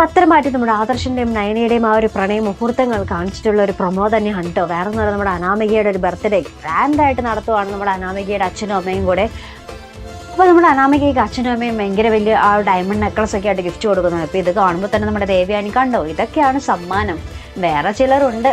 പത്രം മാറ്റി നമ്മുടെ ആദർശിന്റെയും നയനയുടെയും ആ ഒരു പ്രണയ മുഹൂർത്തങ്ങൾ കാണിച്ചിട്ടുള്ള ഒരു പ്രൊമോ തന്നെയാണ് കേട്ടോ വേറെ എന്ന് പറയുന്നത് നമ്മുടെ അനാമികയുടെ ഒരു ബർത്ത്ഡേ ഗ്രാൻഡായിട്ട് നടത്തുവാണ് നമ്മുടെ അനാമികയുടെ അച്ഛനും അമ്മയും കൂടെ. അപ്പോൾ നമ്മുടെ അനാമികയ്ക്ക് അച്ഛനും അമ്മയും ഭയങ്കര വലിയ ആ ഡയമണ്ട് നെക്ലസ് ഒക്കെ ആയിട്ട് ഗിഫ്റ്റ് കൊടുക്കുന്നത് അപ്പോൾ ഇത് കാണുമ്പോൾ തന്നെ നമ്മുടെ ദേവയാനി കണ്ടോ? ഇതൊക്കെയാണ് സമ്മാനം. വേറെ ചിലരുണ്ട്.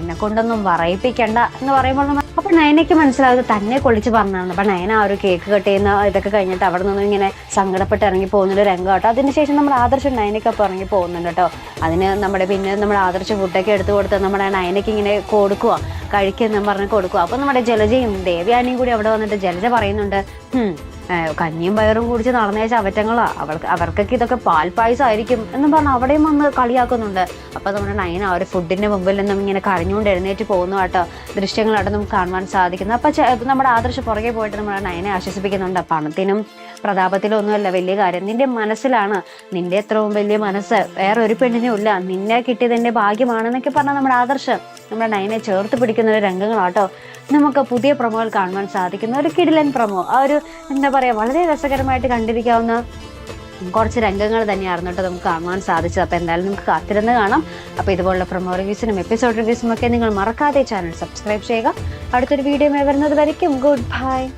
എന്നെ കൊണ്ടൊന്നും പറയിപ്പിക്കണ്ട എന്ന് പറയുമ്പോൾ അപ്പൊ നയനയ്ക്ക് മനസ്സിലാവുന്നത് തന്നെ കൊള്ളിച്ച് പറഞ്ഞതാണ്. അപ്പൊ നയന ആ ഒരു കേക്ക് കട്ട് ചെയ്യുന്ന ഇതൊക്കെ കഴിഞ്ഞിട്ട് അവിടെ നിന്നും ഇങ്ങനെ സങ്കടപ്പെട്ട് ഇറങ്ങി പോകുന്നൊരു രംഗം കേട്ടോ. അതിനുശേഷം നമ്മൾ ആദർശം നയനയ്ക്കൊപ്പം ഇറങ്ങി പോകുന്നുണ്ട് കേട്ടോ. അതിന് നമ്മുടെ പിന്നെ നമ്മൾ ആദർശ ഫുഡൊക്കെ എടുത്തു കൊടുത്ത് നമ്മുടെ നയനയ്ക്ക് ഇങ്ങനെ കൊടുക്കുക കഴിക്കുമെന്നും പറഞ്ഞ് കൊടുക്കുക അപ്പോൾ നമ്മുടെ ജലജയും ദേവയാനിയും കൂടി അവിടെ വന്നിട്ട് ജലജ പറയുന്നുണ്ട് "ഹും, ഏഹ് കഞ്ഞിയും പയറും കുടിച്ച് നടന്നേ ചവറ്റങ്ങളാ അവൾക്ക് അവർക്കൊക്കെ ഇതൊക്കെ പാൽപ്പായസമായിരിക്കും എന്നും പറഞ്ഞ് അവിടെയും വന്ന് കളിയാക്കുന്നുണ്ട്. അപ്പോൾ നമ്മുടെ നയന ഒരു ഫുഡിന്റെ മുമ്പിൽ നിന്നും ഇങ്ങനെ കരഞ്ഞുകൊണ്ട് എഴുന്നേറ്റ് പോകുന്നു കേട്ടോ. ദൃശ്യങ്ങളായിട്ട് നമുക്ക് കാണുവാൻ സാധിക്കുന്നു. അപ്പോൾ നമ്മുടെ ആദർശ പുറകെ പോയിട്ട് നമ്മുടെ നയനെ ആശ്വസിപ്പിക്കുന്നുണ്ട്. പണത്തിനും പ്രതാപത്തിലും ഒന്നുമല്ല വലിയ കാര്യം. നിന്റെ മനസ്സിലാണ് നിന്റെ എത്രയും വലിയ മനസ്സ്. വേറെ ഒരു പെണ്ണിനും ഇല്ല നിന്നെ കിട്ടിയത് എന്റെ ഭാഗ്യമാണെന്നൊക്കെ പറഞ്ഞാൽ നമ്മുടെ ആദർശം. നമ്മുടെ നയനെ ചേർത്ത് പിടിക്കുന്ന ഒരു രംഗങ്ങളാട്ടോ. നമുക്ക് പുതിയ പ്രമോകൾ കാണുവാൻ സാധിക്കുന്ന ഒരു കിടിലൻ പ്രമോ. ആ ഒരു എന്താ പറയാ വളരെ രസകരമായിട്ട് കണ്ടിരിക്കാവുന്ന കുറച്ച് രംഗങ്ങൾ തന്നെയായിരുന്നു കേട്ടോ നമുക്ക് കാണുവാൻ സാധിച്ചത്. അപ്പോൾ എന്തായാലും നമുക്ക് കാത്തിരുന്ന് കാണാം. അപ്പോൾ ഇതുപോലുള്ള പ്രൊമോ റിവ്യൂസിനും എപ്പിസോഡ് റിവ്യൂസിനും ഒക്കെ നിങ്ങൾ മറക്കാതെ ചാനൽ സബ്സ്ക്രൈബ് ചെയ്യുക. അടുത്തൊരു വീഡിയോ വരുന്നത് വരയ്ക്കും. Good bye.